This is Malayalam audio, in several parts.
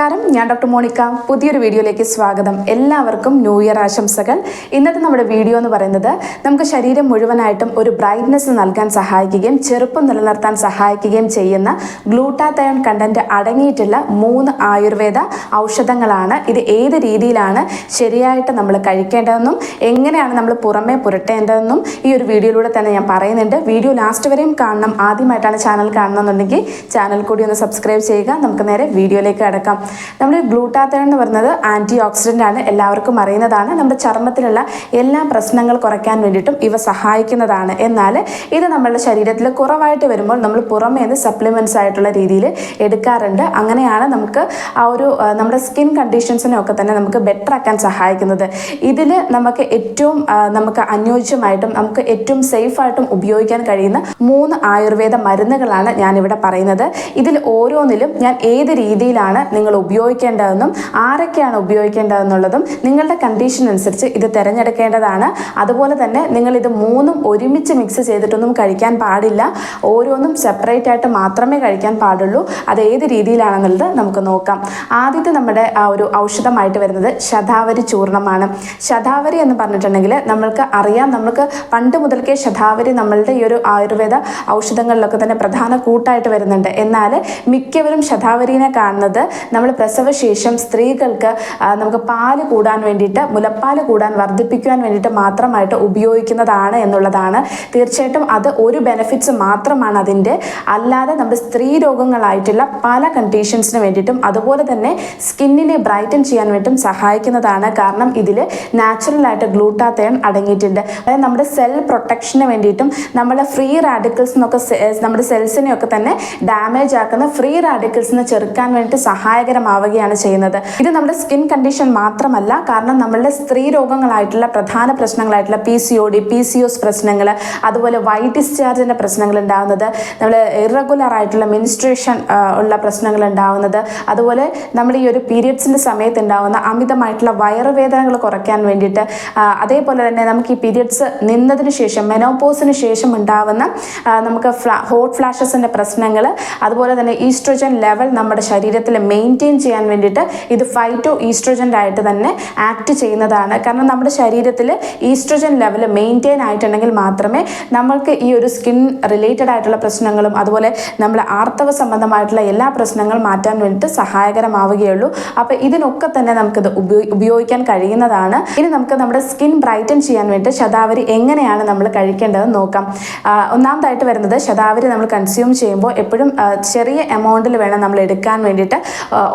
നമസ്കാരം. ഞാൻ ഡോക്ടർ മോണിക്ക. പുതിയൊരു വീഡിയോയിലേക്ക് സ്വാഗതം. എല്ലാവർക്കും ന്യൂ ഇയർ ആശംസകൾ. ഇന്നത്തെ നമ്മുടെ വീഡിയോ എന്ന് പറയുന്നത് നമുക്ക് ശരീരം മുഴുവനായിട്ടും ഒരു ബ്രൈറ്റ്നെസ് നൽകാൻ സഹായിക്കുകയും ചെറുപ്പം നിലനിർത്താൻ സഹായിക്കുകയും ചെയ്യുന്ന ഗ്ലൂട്ടാത്തയോൺ കണ്ടന്റ് അടങ്ങിയിട്ടുള്ള മൂന്ന് ആയുർവേദ ഔഷധങ്ങളാണ്. ഇത് ഏത് രീതിയിലാണ് ശരിയായിട്ട് നമ്മൾ കഴിക്കേണ്ടതെന്നും എങ്ങനെയാണ് നമ്മൾ പുറമേ പുരട്ടേണ്ടതെന്നും ഈ ഒരു വീഡിയോയിലൂടെ തന്നെ ഞാൻ പറയുന്നുണ്ട്. വീഡിയോ ലാസ്റ്റ് വരെയും കാണണം. ആദ്യമായിട്ടാണ് ചാനൽ കാണണമെന്നുണ്ടെങ്കിൽ ചാനൽ കൂടി ഒന്ന് സബ്സ്ക്രൈബ് ചെയ്യുക. നമുക്ക് നേരെ വീഡിയോയിലേക്ക് കിടക്കാം. നമ്മുടെ ഗ്ലൂട്ടാത്തൺ എന്ന് പറയുന്നത് ആന്റി ഓക്സിഡന്റ് ആണ് എല്ലാവർക്കും അറിയുന്നതാണ്. നമ്മുടെ ചർമ്മത്തിലുള്ള എല്ലാ പ്രശ്നങ്ങൾ കുറയ്ക്കാൻ വേണ്ടിയിട്ടും ഇവ സഹായിക്കുന്നതാണ്. എന്നാൽ ഇത് നമ്മുടെ ശരീരത്തിൽ കുറവായിട്ട് വരുമ്പോൾ നമ്മൾ പുറമേ നിന്ന് സപ്ലിമെന്റ്സ് ആയിട്ടുള്ള രീതിയിൽ എടുക്കാറുണ്ട്. അങ്ങനെയാണ് നമുക്ക് ആ ഒരു നമ്മുടെ സ്കിൻ കണ്ടീഷൻസിനെ ഒക്കെ തന്നെ നമുക്ക് ബെറ്റർ ആക്കാൻ സഹായിക്കുന്നത്. ഇതിൽ നമുക്ക് ഏറ്റവും നമുക്ക് അനുയോജ്യമായിട്ടും നമുക്ക് ഏറ്റവും സേഫായിട്ടും ഉപയോഗിക്കാൻ കഴിയുന്ന മൂന്ന് ആയുർവേദ മരുന്നുകളാണ് ഞാനിവിടെ പറയുന്നത്. ഇതിൽ ഓരോന്നിലും ഞാൻ ഏത് രീതിയിലാണ് നിങ്ങൾ ഉപയോഗിക്കേണ്ടതെന്നും ആരൊക്കെയാണ് ഉപയോഗിക്കേണ്ടതെന്നുള്ളതും നിങ്ങളുടെ കണ്ടീഷൻ അനുസരിച്ച് ഇത് തിരഞ്ഞെടുക്കേണ്ടതാണ്. അതുപോലെ തന്നെ നിങ്ങൾ ഇത് മൂന്നും ഒരുമിച്ച് മിക്സ് ചെയ്തിട്ടൊന്നും കഴിക്കാൻ പാടില്ല. ഓരോന്നും സെപ്പറേറ്റ് ആയിട്ട് മാത്രമേ കഴിക്കാൻ പാടുള്ളൂ. അത് ഏത് രീതിയിലാണെന്നുള്ളത് നമുക്ക് നോക്കാം. ആദ്യത്തെ നമ്മുടെ ആ ഒരു ഔഷധമായിട്ട് വരുന്നത് ശതാവരി ചൂർണമാണ്. ശതാവരി എന്ന് പറഞ്ഞിട്ടുണ്ടെങ്കിൽ നമ്മൾക്ക് അറിയാം. നമുക്ക് പണ്ട് മുതൽക്കേ ശതാവരി നമ്മളുടെ ഈ ഒരു ആയുർവേദ ഔഷധങ്ങളിലൊക്കെ തന്നെ പ്രധാന കൂട്ടായിട്ട് വരുന്നുണ്ട്. എന്നാൽ മിക്കവരും ശതാവരിനെ കാണുന്നത് നമ്മൾ പ്രസവശേഷം സ്ത്രീകൾക്ക് നമുക്ക് പാൽ കൂടാൻ വേണ്ടിയിട്ട് മുലപ്പാൽ കൂടാൻ വർദ്ധിപ്പിക്കുവാൻ വേണ്ടിയിട്ട് മാത്രമായിട്ട് ഉപയോഗിക്കുന്നതാണ് എന്നുള്ളതാണ്. തീർച്ചയായിട്ടും അത് ഒരു ബെനിഫിറ്റ്സ് മാത്രമാണ് അതിന്റെ. അല്ലാതെ നമ്മുടെ സ്ത്രീ രോഗങ്ങളായിട്ടുള്ള പല കണ്ടീഷൻസിന് വേണ്ടിയിട്ടും അതുപോലെ തന്നെ സ്കിന്നിനെ ബ്രൈറ്റൻ ചെയ്യാൻ വേണ്ടിയിട്ടും സഹായിക്കുന്നതാണ്. കാരണം ഇതിൽ നാച്ചുറലായിട്ട് ഗ്ലൂട്ടാത്തയൺ അടങ്ങിയിട്ടുണ്ട്. അതായത് നമ്മുടെ സെൽ പ്രൊട്ടക്ഷന് വേണ്ടിയിട്ടും നമ്മളെ ഫ്രീ റാഡിക്കൽസ് എന്നൊക്കെ നമ്മുടെ സെൽസിനെയൊക്കെ തന്നെ ഡാമേജ് ആക്കുന്ന ഫ്രീ റാഡിക്കൽസിനെ ചെറുക്കാൻ വേണ്ടിയിട്ട് സഹായകരമാവുകയാണ് ചെയ്യുന്നത്. ഇത് നമ്മുടെ സ്കിൻ കണ്ടീഷൻ മാത്രമല്ല കാരണം നമ്മളുടെ സ്ത്രീ രോഗങ്ങളായിട്ടുള്ള പ്രധാന പ്രശ്നങ്ങളായിട്ടുള്ള P C O D P C O S പ്രശ്നങ്ങൾ അതുപോലെ വൈറ്റ് ഡിസ്ചാർജിന്റെ പ്രശ്നങ്ങൾ ഉണ്ടാകുന്നത് നമ്മൾ ഇറഗുലർ ആയിട്ടുള്ള മിനിസ്ട്രേഷൻ ഉള്ള പ്രശ്നങ്ങൾ ഉണ്ടാകുന്നത് അതുപോലെ നമ്മൾ ഈ ഒരു പീരിയഡ്സിന്റെ സമയത്ത് ഉണ്ടാകുന്ന അമിതമായിട്ടുള്ള വയറുവേദനകൾ കുറയ്ക്കാൻ വേണ്ടിയിട്ട് അതേപോലെ തന്നെ നമുക്ക് ഈ പീരിയഡ്സ് നിന്നതിന് ശേഷം മെനോപോസിന് ശേഷം ഉണ്ടാവുന്ന നമുക്ക് ഫ്ലാ ഹോട്ട് ഫ്ലാഷസിന്റെ പ്രശ്നങ്ങൾ അതുപോലെ തന്നെ ഈസ്ട്രോജൻ ലെവൽ നമ്മുടെ ശരീരത്തിൽ മെയിന്റെയിൻ ചെയ്യാൻ വേണ്ടിയിട്ട് ഇത് ഫൈറ്റോ ഈസ്ട്രോജൻ ആയിട്ട് തന്നെ ആക്ട് ചെയ്യുന്നതാണ്. കാരണം നമ്മുടെ ശരീരത്തിൽ ഈസ്ട്രോജൻ ലെവൽ മെയിന്റെയിൻ ആയിട്ടുണ്ടെങ്കിൽ മാത്രമേ നമ്മൾക്ക് ഈ ഒരു സ്കിൻ റിലേറ്റഡ് ആയിട്ടുള്ള പ്രശ്നങ്ങളും അതുപോലെ നമ്മുടെ ആർത്തവ സംബന്ധമായിട്ടുള്ള എല്ലാ പ്രശ്നങ്ങളും മാറ്റാൻ വേണ്ടിയിട്ട് സഹായകരമാവുകയുള്ളൂ. അപ്പോൾ ഇതിനൊക്കെ തന്നെ നമുക്കിത് ഉപയോ ഉപയോഗിക്കാൻ കഴിയുന്നതാണ്. ഇനി നമുക്ക് നമ്മുടെ സ്കിൻ ബ്രൈറ്റൻ ചെയ്യാൻ വേണ്ടി ശതാവരി എങ്ങനെയാണ് നമ്മൾ കഴിക്കേണ്ടതെന്ന് നോക്കാം. ഒന്നാമതായിട്ട് വരുന്നത് ശതാവരി നമ്മൾ കൺസ്യൂം ചെയ്യുമ്പോൾ എപ്പോഴും ചെറിയ എമൗണ്ടിൽ വേണം നമ്മൾ എടുക്കാൻ വേണ്ടിയിട്ട്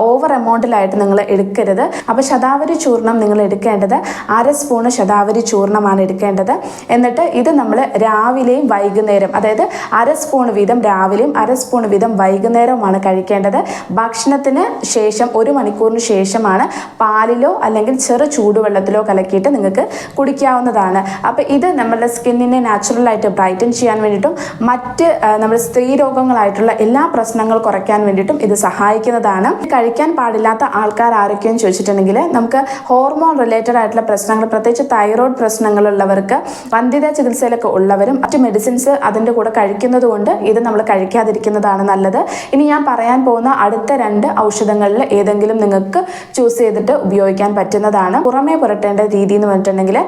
ഓവർ എമൗണ്ടിലായിട്ട് നിങ്ങൾ എടുക്കരുത്. അപ്പോൾ ശതാവരി ചൂർണം നിങ്ങൾ എടുക്കേണ്ടത് അര സ്പൂണ് ശതാവരി ചൂർണമാണ് എടുക്കേണ്ടത്. എന്നിട്ട് ഇത് നമ്മൾ രാവിലെയും വൈകുന്നേരം അതായത് അര സ്പൂൺ വീതം രാവിലെയും അര സ്പൂൺ വീതം വൈകുന്നേരവുമാണ് കഴിക്കേണ്ടത്. ഭക്ഷണത്തിന് ശേഷം ഒരു മണിക്കൂറിന് ശേഷമാണ് പാലിലോ അല്ലെങ്കിൽ ചെറു ചൂടുവെള്ളത്തിലോ കലക്കിയിട്ട് നിങ്ങൾക്ക് കുടിക്കാവുന്നതാണ്. അപ്പോൾ ഇത് നമ്മുടെ സ്കിന്നിനെ നാച്ചുറലായിട്ട് ബ്രൈറ്റൻ ചെയ്യാൻ വേണ്ടിയിട്ടും മറ്റ് നമ്മുടെ സ്ത്രീ രോഗങ്ങളായിട്ടുള്ള എല്ലാ പ്രശ്നങ്ങൾ കുറയ്ക്കാൻ വേണ്ടിയിട്ടും ഇത് സഹായിക്കുന്നതാണ്. കഴിക്കാൻ പാടില്ലാത്ത ആൾക്കാർ ആരൊക്കെയെന്ന് ചോദിച്ചിട്ടുണ്ടെങ്കിൽ നമുക്ക് ഹോർമോൺ റിലേറ്റഡ് ആയിട്ടുള്ള പ്രശ്നങ്ങൾ പ്രത്യേകിച്ച് തൈറോയ്ഡ് പ്രശ്നങ്ങളുള്ളവർക്ക് വന്ധ്യത ചികിത്സയിലൊക്കെ ഉള്ളവരും മറ്റ് മെഡിസിൻസ് അതിന്റെ കൂടെ കഴിക്കുന്നത് കൊണ്ട് ഇത് നമ്മൾ കഴിക്കാതിരിക്കുന്നതാണ് നല്ലത്. ഇനി ഞാൻ പറയാൻ പോകുന്ന അടുത്ത രണ്ട് ഔഷധങ്ങളിൽ ഏതെങ്കിലും നിങ്ങൾക്ക് ചൂസ് ചെയ്തിട്ട് ഉപയോഗിക്കാൻ പറ്റുന്നതാണ്. പുറമേ പുരട്ടേണ്ട രീതി എന്ന് പറഞ്ഞിട്ടുണ്ടെങ്കിൽ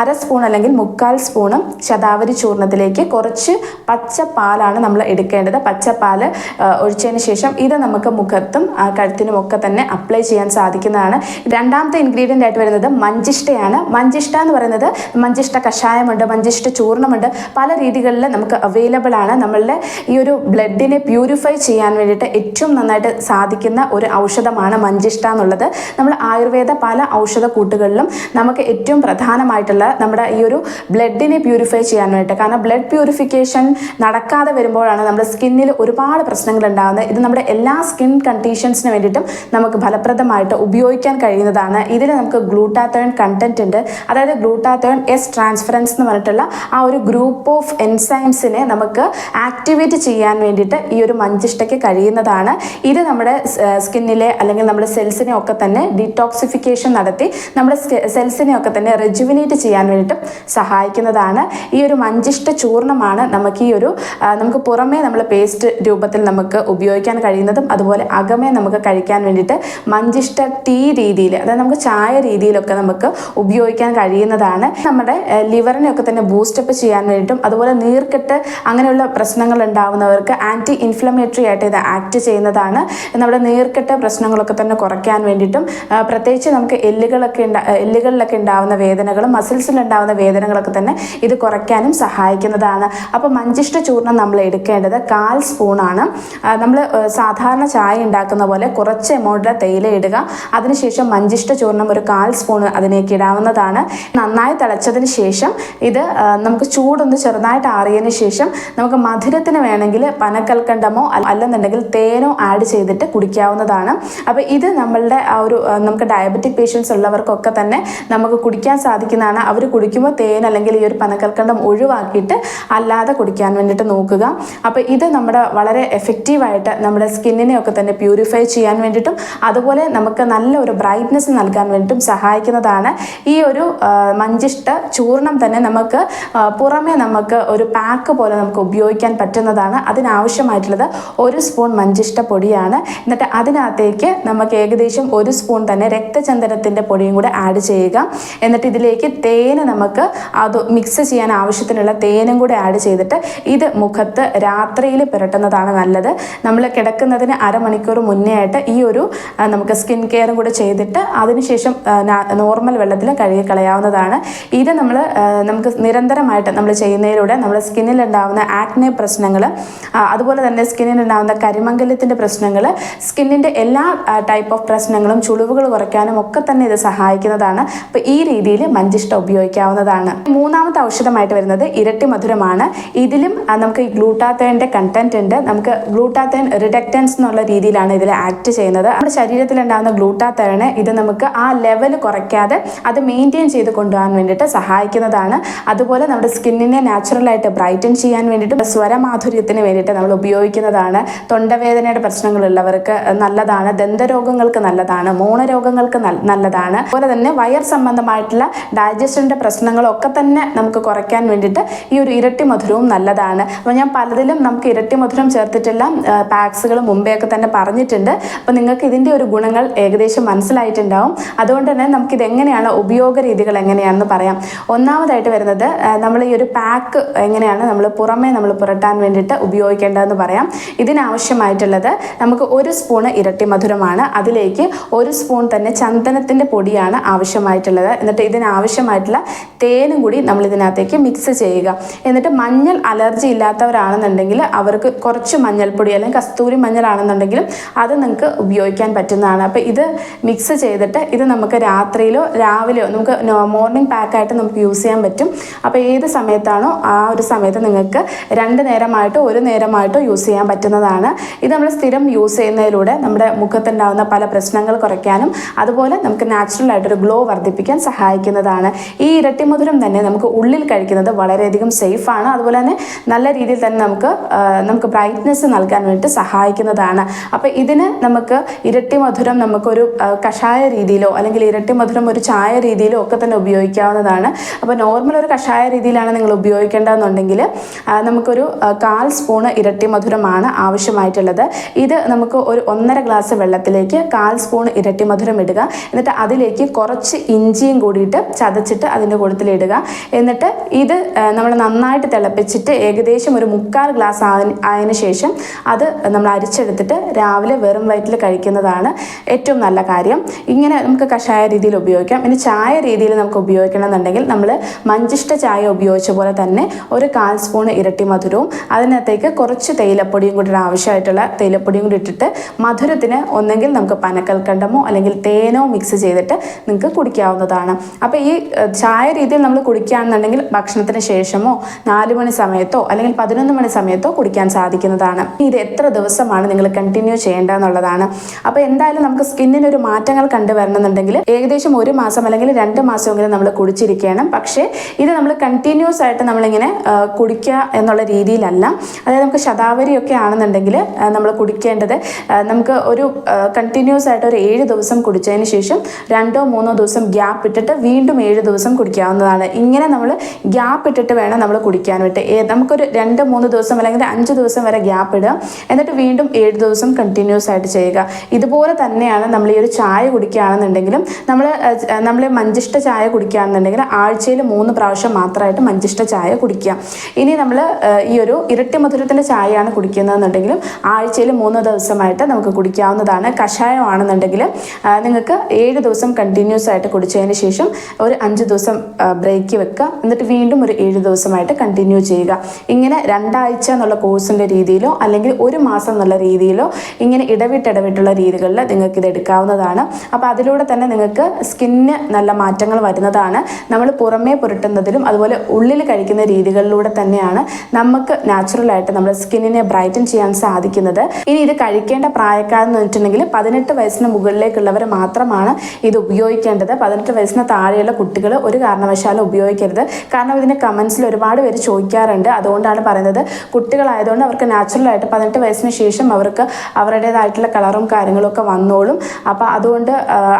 അര സ്പൂൺ അല്ലെങ്കിൽ മുക്കാൽ സ്പൂണും ശതാവരി ചൂർണത്തിലേക്ക് കുറച്ച് പച്ച പാലാണ് നമ്മൾ എടുക്കേണ്ടത്. പച്ചപ്പാൽ പാൽ ഒഴിച്ചതിന് ശേഷം ഇത് നമുക്ക് മുഖത്തും കഴുത്തിനും ഒക്കെ തന്നെ അപ്ലൈ ചെയ്യാൻ സാധിക്കുന്നതാണ്. രണ്ടാമത്തെ ഇൻഗ്രീഡിയന്റ് ആയിട്ട് വരുന്നത് മഞ്ചിഷ്ടയാണ്. മഞ്ചിഷ്ട എന്ന് പറയുന്നത് മഞ്ചിഷ്ട കഷായമുണ്ട് മഞ്ചിഷ്ട ചൂർണമുണ്ട്. പല രീതികളിൽ നമുക്ക് അവൈലബിൾ ആണ്. നമ്മളുടെ ഈ ഒരു ബ്ലഡിനെ പ്യൂരിഫൈ ചെയ്യാൻ വേണ്ടിയിട്ട് ഏറ്റവും നന്നായിട്ട് സാധിക്കുന്ന ഒരു ഔഷധമാണ് മഞ്ചിഷ്ട എന്നുള്ളത്. നമ്മൾ ആയുർവേദ പല ഔഷധ കൂട്ടുകളിലും നമുക്ക് ഏറ്റവും പ്രധാനമായിട്ടുള്ള നമ്മുടെ ഈ ഒരു ബ്ലഡിനെ പ്യൂരിഫൈ ചെയ്യാൻ വേണ്ടിയിട്ട്. കാരണം ബ്ലഡ് പ്യൂരിഫിക്കേഷൻ നടക്കാതെ വരുമ്പോഴാണ് നമ്മുടെ സ്കിന്നിൽ ഒരുപാട് പ്രശ്നങ്ങൾ ഉണ്ടാകുന്നത്. ഇത് നമ്മുടെ എല്ലാ സ്കിൻ കണ്ടീഷൻസിന് വേണ്ടിയിട്ടും നമുക്ക് ഫലപ്രദമായിട്ട് ഉപയോഗിക്കാൻ കഴിയുന്നതാണ്. ഇതിൽ നമുക്ക് ഗ്ലൂട്ടാത്തോൺ കണ്ടന്റ് ഉണ്ട്. അതായത് ഗ്ലൂട്ടാത്തോൺ എസ് ട്രാൻസ്ഫറൻസ് എന്ന് പറഞ്ഞിട്ടുള്ള ആ ഒരു ഗ്രൂപ്പ് ഓഫ് എൻസൈംസിനെ നമുക്ക് ആക്ടിവേറ്റ് ചെയ്യാൻ വേണ്ടിയിട്ട് ഈ ഒരു മഞ്ചിഷ്ടയ്ക്ക് കഴിയുന്നതാണ്. ഇത് നമ്മുടെ സ്കിന്നിലെ അല്ലെങ്കിൽ നമ്മുടെ സെൽസിനെ ഒക്കെ തന്നെ ഡിറ്റോക്സിഫിക്കേഷൻ നടത്തി നമ്മുടെ സെൽസിനെ ഒക്കെ തന്നെ റെജുവിനേറ്റ് ചെയ്യാൻ വേണ്ടിയിട്ടും സഹായിക്കുന്നതാണ്. ഈ ഒരു മഞ്ചിഷ്ട ചൂർണമാണ് നമുക്ക് ഈ ഒരു നമുക്ക് പുറമേ നമ്മൾ പേസ്റ്റ് രൂപത്തിൽ നമുക്ക് ഉപയോഗിക്കാൻ കഴിയുന്നതും അതുപോലെ അകമേ നമുക്ക് കഴിക്കാൻ വേണ്ടിയിട്ട് മഞ്ചിഷ്ട ടീ രീതിയിൽ അതായത് നമുക്ക് ചായ രീതിയിലൊക്കെ നമുക്ക് ഉപയോഗിക്കാൻ കഴിയുന്നതാണ്. നമ്മുടെ ലിവറിനെയൊക്കെ തന്നെ ബൂസ്റ്റപ്പ് ചെയ്യാൻ വേണ്ടിയിട്ടും അതുപോലെ നീർക്കെട്ട് അങ്ങനെയുള്ള പ്രശ്നങ്ങൾ ഉണ്ടാവുന്നവർക്ക് ആന്റി ഇൻഫ്ലമേറ്ററി ആയിട്ട് ഇത് ആക്ട് ചെയ്യുന്നതാണ്. നമ്മുടെ നീർക്കെട്ട് പ്രശ്നങ്ങളൊക്കെ തന്നെ കുറയ്ക്കാൻ വേണ്ടിയിട്ടും പ്രത്യേകിച്ച് നമുക്ക് എല്ലുകളൊക്കെ എല്ലുകളിലൊക്കെ ഉണ്ടാവുന്ന വേദനകളും മസിൽസിൽ ഉണ്ടാവുന്ന വേദനകളൊക്കെ തന്നെ ഇത് കുറയ്ക്കാനും സഹായിക്കുന്നതാണ്. അപ്പോൾ മഞ്ചിഷ്ട ചൂർണം നമ്മൾ എടുക്കേണ്ടത് കാൽ സ്പൂണാണ്. നമ്മൾ സാധാരണ ചായ ഉണ്ടാക്കുന്ന പോലെ കുറച്ച് എമൗണ്ടിൽ തേയില ഇടുക. അതിനുശേഷം മഞ്ചിഷ്ട ചൂർണം ഒരു കാൽ സ്പൂൺ അതിലേക്ക് ഇടാവുന്നതാണ്. നന്നായി തിളച്ചതിന് ശേഷം ഇത് നമുക്ക് ചൂടൊന്ന് ചെറുതായിട്ട് ആറിയതിന് ശേഷം നമുക്ക് മധുരത്തിന് വേണമെങ്കിൽ പനക്കൽക്കണ്ടമോ അല്ല- അല്ലെന്നുണ്ടെങ്കിൽ തേനോ ആഡ് ചെയ്തിട്ട് കുടിക്കാവുന്നതാണ്. അപ്പോൾ ഇത് നമ്മളുടെ ആ ഒരു നമുക്ക് ഡയബറ്റിക് പേഷ്യൻസ് ഉള്ളവർക്കൊക്കെ തന്നെ നമുക്ക് കുടിക്കാൻ സാധിക്കുന്നതാണ്. അവർ കുടിക്കുമ്പോൾ തേൻ അല്ലെങ്കിൽ ഈ ഒരു പനക്കൽക്കണ്ടം ഒഴിവാക്കിയിട്ട് അല്ലാതെ കുടിക്കാൻ വേണ്ടിയിട്ട് നോക്കുക. അപ്പോൾ ഇത് നമ്മുടെ വളരെ എഫക്റ്റീവായിട്ട് നമ്മുടെ സ്കിന്നിനെ ഒക്കെ തന്നെ പ്യൂരിഫൈ ചെയ്യാൻ വേണ്ടിയിട്ടും അതുപോലെ നമുക്ക് നല്ല ഒരു ബ്രൈറ്റ്നസ് നൽകാൻ വേണ്ടിയിട്ടും സഹായിക്കുന്നതാണ്. ഈ ഒരു മഞ്ചിഷ്ട ചൂർണം തന്നെ നമുക്ക് പുറമേ നമുക്ക് ഒരു പാക്ക് പോലെ നമുക്ക് ഉപയോഗിക്കാൻ പറ്റുന്നതാണ്. അതിനാവശ്യമായിട്ടുള്ളത് ഒരു സ്പൂൺ മഞ്ചിഷ്ട പൊടിയാണ്. എന്നിട്ട് അതിനകത്തേക്ക് നമുക്ക് ഏകദേശം ഒരു സ്പൂൺ തന്നെ രക്തചന്ദനത്തിന്റെ പൊടിയും കൂടെ ആഡ് ചെയ്യുക. എന്നിട്ട് ഇതിലേക്ക് തേന് നമുക്ക് അത് മിക്സ് ചെയ്യാൻ ആവശ്യത്തിനുള്ള തേനും കൂടെ ആഡ് ചെയ്തിട്ട് ഇത് മുഖത്ത് രാത്രിയിൽ പുരട്ടുന്നതാണ് നല്ലത്. നമ്മൾ കിടക്കുന്നതിന് അരമണിക്കൂർ മുന്നേ ആയിട്ട് ഈ ഒരു നമുക്ക് സ്കിൻ കെയറും കൂടെ ചെയ്തിട്ട് അതിനുശേഷം നോർമൽ വെള്ളത്തിൽ കഴുകി കളയാവുന്നതാണ്. ഇത് നമ്മൾ നമുക്ക് നിരന്തരമായിട്ട് നമ്മൾ ചെയ്യുന്നതിലൂടെ നമ്മുടെ സ്കിന്നിൽ ഉണ്ടാകുന്ന ആക്നെ പ്രശ്നങ്ങൾ അതുപോലെ തന്നെ സ്കിന്നിൽ ഉണ്ടാകുന്ന കരിമംഗല്യത്തിന്റെ പ്രശ്നങ്ങൾ സ്കിന്നിന്റെ എല്ലാ ടൈപ്പ് ഓഫ് പ്രശ്നങ്ങളും ചുളിവുകൾ കുറയ്ക്കാനും ഒക്കെ തന്നെ ഇത് സഹായിക്കുന്നതാണ്. അപ്പോൾ ഈ രീതിയിൽ മഞ്ചിഷ്ട ഉപയോഗിക്കാവുന്നതാണ്. മൂന്നാമത്തെ ഔഷധമായിട്ട് വരുന്നത് ഇരട്ടി മധുരമാണ്. ഇതിലും നമുക്ക് ഈ ഗ്ലൂട്ടാത്തേന്റെ കണ്ടന്റ് ഉണ്ട്. നമുക്ക് ഗ്ലൂട്ടാത്തേൻ റിഡക്റ്റൻസ് എന്നുള്ള രീതിയിലാണ് ഇതിൽ ആക്ട് ചെയ്യുന്നത്. നമ്മുടെ ശരീരത്തിൽ ഉണ്ടാകുന്ന ഗ്ലൂട്ടാത്തേണ് ഇത് നമുക്ക് ആ ലെവൽ കുറയ്ക്കാതെ അത് മെയിന്റെയിൻ ചെയ്ത് കൊണ്ടുപോകാൻ വേണ്ടിയിട്ട് സഹായിക്കുന്നതാണ്. അതുപോലെ നമ്മുടെ സ്കിന്നിനെ നാച്ചുറലായിട്ട് ബ്രൈറ്റൻ ചെയ്യാൻ വേണ്ടിയിട്ട് സ്വരമാധുര്യത്തിന് വേണ്ടിയിട്ട് നമ്മൾ ഉപയോഗിക്കുന്നതാണ്. തൊണ്ടവേദനയുടെ പ്രശ്നങ്ങളുള്ളവർക്ക് നല്ലതാണ്. ദന്തരോഗങ്ങൾക്ക് നല്ലതാണ്. മോണരോഗങ്ങൾക്ക് നല്ലതാണ്. അതുപോലെ തന്നെ വയർ സംബന്ധമായിട്ടുള്ള ഡൈജഷന്റെ പ്രശ്നങ്ങളൊക്കെ തന്നെ നമുക്ക് കുറയ്ക്കാൻ വേണ്ടിയിട്ട് ഈ ഒരു ഇരട്ടി മധുരവും നല്ലതാണ്. അപ്പോൾ ഞാൻ പലതിലും നമുക്ക് ഇരട്ടി മധുരം ചേർത്തിട്ടുള്ള പാക്സുകൾ മുമ്പേ ഒക്കെ തന്നെ പറഞ്ഞിട്ടുണ്ട്. അപ്പോൾ നിങ്ങൾക്ക് ഇതിന്റെ ഒരു ഗുണങ്ങൾ ഏകദേശം മനസ്സിലായിട്ടുണ്ടാവും. അതുകൊണ്ട് തന്നെ നമുക്കിത് എങ്ങനെയാണ് ഉപയോഗ രീതികൾ എങ്ങനെയാണെന്ന് പറയാം. ഒന്നാമതായിട്ട് വരുന്നത് നമ്മൾ ഈ ഒരു പാക്ക് എങ്ങനെയാണ് നമ്മൾ പുറമേ നമ്മൾ പുരട്ടാൻ വേണ്ടിയിട്ട് ഉപയോഗിക്കേണ്ടതെന്ന് പറയാം. ഇതിനാവശ്യമായിട്ടുള്ളത് നമുക്ക് ഒരു സ്പൂണ് ഇരട്ടി മധുരമാണ്. അതിലേക്ക് ഒരു സ്പൂൺ തന്നെ ചന്ദനത്തിന്റെ പൊടിയാണ് ആവശ്യമായിട്ടുള്ളത്. എന്നിട്ട് ഇതിനാവശ്യമായിട്ടുള്ള തേനും കൂടി നമ്മൾ ഇതിനകത്തേക്ക് മിക്സ് ചെയ്യുക. എന്നിട്ട് മഞ്ഞൾ അലർജി ഇല്ലാത്തവരാണെന്നുണ്ടെങ്കിൽ അവർക്ക് കുറച്ച് മഞ്ഞൾപ്പൊടി അല്ലെങ്കിൽ കസ്തൂരി മഞ്ഞളാണെന്നുണ്ടെങ്കിലും അത് നിങ്ങൾക്ക് ഉപയോഗിക്കാൻ പറ്റുന്നതാണ്. അപ്പോൾ ഇത് മിക്സ് ചെയ്തിട്ട് ഇത് നമുക്ക് രാത്രിയിലോ രാവിലെയോ നമുക്ക് മോർണിംഗ് പാക്കായിട്ട് നമുക്ക് യൂസ് ചെയ്യാൻ പറ്റും. അപ്പോൾ ഏത് സമയത്താണോ ആ ഒരു സമയത്ത് നിങ്ങൾക്ക് രണ്ട് നേരമായിട്ടോ ഒരു നേരമായിട്ടോ യൂസ് ചെയ്യാൻ പറ്റുന്നതാണ്. ഇത് നമ്മൾ സ്ഥിരം യൂസ് ചെയ്യുന്നതിലൂടെ നമ്മുടെ മുഖത്തുണ്ടാകുന്ന പല പ്രശ്നങ്ങൾ കുറയ്ക്കാനും അതുപോലെ നമുക്ക് നാച്ചുറൽ ആയിട്ടൊരു ഗ്ലോ വർദ്ധിപ്പിക്കാൻ സഹായിക്കുന്നതാണ്. ഈ ഇരട്ടി മധുരം തന്നെ നമുക്ക് ഉള്ളിൽ കഴിക്കുന്നത് വളരെയധികം സേഫാണ് അതുപോലെ തന്നെ നല്ല രീതിയിൽ തന്നെ നമുക്ക് നമുക്ക് ബ്രൈറ്റ്നെസ് നൽകാൻ വേണ്ടി സഹായിക്കുന്നതാണ്. അപ്പോൾ ഇതിന് നമുക്ക് ഇരട്ടി മധുരം നമുക്കൊരു കഷായ രീതിയിലോ അല്ലെങ്കിൽ ഇരട്ടി മധുരം ഒരു ചായ രീതിയിലോ ഒക്കെ തന്നെ ഉപയോഗിക്കാവുന്നതാണ്. അപ്പോൾ നോർമൽ ഒരു കഷായ രീതിയിലാണ് നിങ്ങൾ ഉപയോഗിക്കേണ്ടതെന്നുണ്ടെങ്കിൽ നമുക്കൊരു കാൽ സ്പൂണ് ഇരട്ടി മധുരമാണ് ആവശ്യമായിട്ടുള്ളത്. ഇത് നമുക്ക് ഒരു ഒന്നര ഗ്ലാസ് വെള്ളത്തിലേക്ക് കാൽ സ്പൂൺ ഇരട്ടി മധുരം ഇടുക. എന്നിട്ട് അതിലേക്ക് കുറച്ച് ഇഞ്ചിയും കൂടിയിട്ട് ചതച്ചിട്ട് അതിന്റെ കൂട്ടത്തിലിടുക എന്നിട്ട് ഇത് നമ്മൾ നന്നായിട്ട് തിളപ്പിച്ചിട്ട് ഏകദേശം ഒരു മുക്കാൽ ഗ്ലാസ് ആയതിന് ശേഷം അത് നമ്മൾ അരിച്ചെടുത്തിട്ട് രാവിലെ വെറും വയറ്റിൽ കഴിക്കുന്നതാണ് ഏറ്റവും നല്ല കാര്യം. ഇങ്ങനെ നമുക്ക് കഷായ രീതിയിൽ ഉപയോഗിക്കാം. ഇനി ചായ രീതിയിൽ നമുക്ക് ഉപയോഗിക്കണമെന്നുണ്ടെങ്കിൽ നമ്മൾ മഞ്ചിഷ്ട ചായ ഉപയോഗിച്ച പോലെ തന്നെ ഒരു കാൽ സ്പൂൺ ഇരട്ടി മധുരവും അതിനകത്തേക്ക് കുറച്ച് തേയിലപ്പൊടിയും കൂടി ആവശ്യമായിട്ടുള്ള തേയിലപ്പൊടിയും കൂടി ഇട്ടിട്ട് മധുരത്തിന് ഒന്നെങ്കിൽ നമുക്ക് പനക്കൽക്കണ്ടമോ അല്ലെങ്കിൽ തേനോ മിക്സ് ചെയ്തിട്ട് നിങ്ങൾക്ക് കുടിക്കാവുന്നതാണ്. അപ്പോൾ ഈ ചായ രീതിയിൽ നമ്മൾ കുടിക്കുകയാണെന്നുണ്ടെങ്കിൽ ഭക്ഷണത്തിന് ശേഷമോ നാല് മണി സമയത്തോ അല്ലെങ്കിൽ പതിനൊന്ന് മണി സമയത്തോ കുടിക്കാൻ സാധിക്കുന്നതാണ്. ഇത് എത്ര ദിവസമാണ് നിങ്ങൾ കണ്ടിന്യൂ ചെയ്യേണ്ടതെന്നുള്ളതാണ്. അപ്പോൾ എന്തായാലും നമുക്ക് സ്കിന്നിന് ഒരു മാറ്റങ്ങൾ കണ്ടുവരണമെന്നുണ്ടെങ്കിൽ ഏകദേശം ഒരു മാസം അല്ലെങ്കിൽ രണ്ട് മാസമെങ്കിലും നമ്മൾ കുടിച്ചിരിക്കണം. പക്ഷേ ഇത് നമ്മൾ കണ്ടിന്യൂസ് ആയിട്ട് നമ്മളിങ്ങനെ കുടിക്കുക എന്നുള്ള രീതിയിലല്ല. അതായത് നമുക്ക് ശതാവരിയൊക്കെ ആണെന്നുണ്ടെങ്കിൽ നമ്മൾ കുടിക്കേണ്ടത് നമുക്ക് ഒരു കണ്ടിന്യൂസ് ആയിട്ട് ഒരു ഏഴ് ദിവസം കുടിച്ചതിന് ശേഷം രണ്ടോ മൂന്നോ ദിവസം ഗ്യാപ്പ് ഇട്ടിട്ട് വീണ്ടും ഏഴ് ദിവസം ദിവസം കുടിക്കാവുന്നതാണ്. ഇങ്ങനെ നമ്മൾ ഗ്യാപ്പ് ഇട്ടിട്ട് വേണം നമ്മൾ ഏ- നമുക്കൊരു രണ്ട് മൂന്ന് ദിവസം അല്ലെങ്കിൽ അഞ്ച് ദിവസം വരെ ഗ്യാപ്പ് ഇടുക. എന്നിട്ട് വീണ്ടും ഏഴ് ദിവസം കണ്ടിന്യൂസ് ആയിട്ട് ചെയ്യുക. ഇതുപോലെ തന്നെയാണ് നമ്മൾ ഈ ഒരു ചായ കുടിക്കുകയാണെന്നുണ്ടെങ്കിലും നമ്മൾ നമ്മൾ മഞ്ചിഷ്ട ചായ കുടിക്കുകയാണെന്നുണ്ടെങ്കിൽ ആഴ്ചയിൽ മൂന്ന് പ്രാവശ്യം മാത്രമായിട്ട് മഞ്ചിഷ്ട ചായ കുടിക്കുക. ഇനി നമ്മൾ ഈ ഒരു ഇരട്ടി മധുരത്തിന്റെ ചായയാണ് കുടിക്കുന്നതെന്നുണ്ടെങ്കിലും ആഴ്ചയിൽ മൂന്ന് ദിവസമായിട്ട് നമുക്ക് കുടിക്കാവുന്നതാണ്. കഷായമാണെന്നുണ്ടെങ്കിൽ നിങ്ങൾക്ക് ഏഴ് ദിവസം കണ്ടിന്യൂസ് ആയിട്ട് കുടിച്ചതിന് ശേഷം ഒരു അഞ്ച് ദിവസം ബ്രേക്ക് വെക്കുക. എന്നിട്ട് വീണ്ടും ഒരു ഏഴ് ദിവസമായിട്ട് കണ്ടിന്യൂ ചെയ്യുക. ഇങ്ങനെ രണ്ടാഴ്ച എന്നുള്ള കോഴ്സിന്റെ രീതിയിലോ അല്ലെങ്കിൽ ഒരു മാസം എന്നുള്ള രീതിയിലോ ഇങ്ങനെ ഇടവിട്ടിടവിട്ടുള്ള രീതികളിൽ നിങ്ങൾക്ക് ഇത് എടുക്കാവുന്നതാണ്. അപ്പോൾ അതിലൂടെ തന്നെ നിങ്ങൾക്ക് സ്കിന്നിന് നല്ല മാറ്റങ്ങൾ വരുന്നതാണ്. നമ്മൾ പുറമേ പുരട്ടുന്നതിലും അതുപോലെ ഉള്ളിൽ കഴിക്കുന്ന രീതികളിലൂടെ തന്നെയാണ് നമുക്ക് നാച്ചുറലായിട്ട് നമ്മുടെ സ്കിന്നിനെ ബ്രൈറ്റൻ ചെയ്യാൻ സാധിക്കുന്നത്. ഇനി ഇത് കഴിക്കേണ്ട പ്രായക്കാരെന്ന് വെച്ചിട്ടുണ്ടെങ്കിൽ പതിനെട്ട് വയസ്സിന് മുകളിലേക്കുള്ളവർ മാത്രമാണ് ഇത് ഉപയോഗിക്കേണ്ടത്. പതിനെട്ട് വയസ്സിന് താഴെയുള്ള കുട്ടികൾ ഒരു കാരണവശാലും ഉപയോഗിക്കരുത്. കാരണം ഇതിന്റെ കമൻസിൽ ഒരുപാട് പേര് ചോദിക്കാറുണ്ട്. അതുകൊണ്ടാണ് പറയുന്നത് കുട്ടികളായതുകൊണ്ട് അവർക്ക് നാച്ചുറലായിട്ട് പതിനെട്ട് വയസ്സിന് ശേഷം അവർക്ക് അവരുടേതായിട്ടുള്ള കളറും കാര്യങ്ങളൊക്കെ വന്നോളും. അപ്പോൾ അതുകൊണ്ട്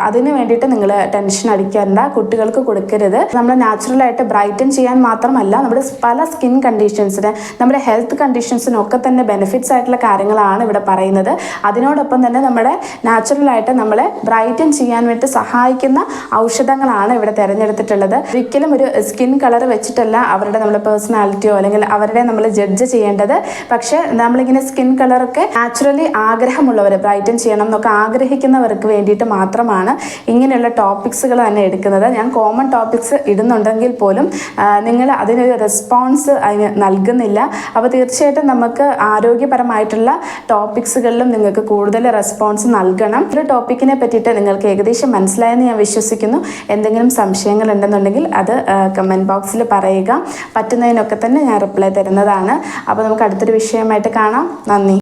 അതിന് വേണ്ടിയിട്ട് നിങ്ങൾ ടെൻഷൻ അടിക്കേണ്ട. കുട്ടികൾക്ക് കൊടുക്കരുത്. നമ്മൾ നാച്ചുറലായിട്ട് ബ്രൈറ്റൻ ചെയ്യാൻ മാത്രമല്ല നമ്മുടെ പല സ്കിൻ കണ്ടീഷൻസിന് നമ്മുടെ ഹെൽത്ത് കണ്ടീഷൻസിനും ഒക്കെ തന്നെ ബെനിഫിറ്റ്സ് ആയിട്ടുള്ള കാര്യങ്ങളാണ് ഇവിടെ പറയുന്നത്. അതിനോടൊപ്പം തന്നെ നമ്മുടെ നാച്ചുറലായിട്ട് നമ്മളെ ബ്രൈറ്റൻ ചെയ്യാൻ വേണ്ടി സഹായിക്കുന്ന ഔഷധങ്ങളാണ് ഇവിടെ തിരഞ്ഞെടുത്തിട്ടുള്ളത് ഒരിക്കലും ഒരു സ്കിൻ കളർ വെച്ചിട്ടല്ല അവരുടെ നമ്മുടെ പേഴ്സണാലിറ്റിയോ അല്ലെങ്കിൽ അവരുടെ നമ്മൾ ജഡ്ജ് ചെയ്യേണ്ടത്. പക്ഷേ നമ്മളിങ്ങനെ സ്കിൻ കളറൊക്കെ നാച്ചുറലി ആഗ്രഹമുള്ളവർ ബ്രൈറ്റൻ ചെയ്യണം എന്നൊക്കെ ആഗ്രഹിക്കുന്നവർക്ക് വേണ്ടിയിട്ട് മാത്രമാണ് ഇങ്ങനെയുള്ള ടോപ്പിക്സുകൾ തന്നെ എടുക്കുന്നത്. ഞാൻ കോമൺ ടോപ്പിക്സ് ഇടുന്നുണ്ടെങ്കിൽ പോലും നിങ്ങൾ അതിനൊരു റെസ്പോൺസ് അതിന് നൽകുന്നില്ല. അപ്പോൾ തീർച്ചയായിട്ടും നമുക്ക് ആരോഗ്യപരമായിട്ടുള്ള ടോപ്പിക്സുകളിലും നിങ്ങൾക്ക് കൂടുതൽ റെസ്പോൺസ് നൽകണം. ഒരു ടോപ്പിക്കിനെ പറ്റിയിട്ട് നിങ്ങൾക്ക് ഏകദേശം മനസ്സിലായെന്ന് ഞാൻ വിശ്വസിക്കുന്നു. എന്തെങ്കിലും സംശയങ്ങൾ ഉണ്ടെന്നുണ്ടെങ്കിൽ അത് കമന്റ് ബോക്സിൽ പറയുക. പറ്റുന്നതിനൊക്കെ തന്നെ ഞാൻ റിപ്ലൈ തരുന്നതാണ്. അപ്പോൾ നമുക്ക് അടുത്തൊരു വിഷയമായിട്ട് കാണാം. നന്ദി.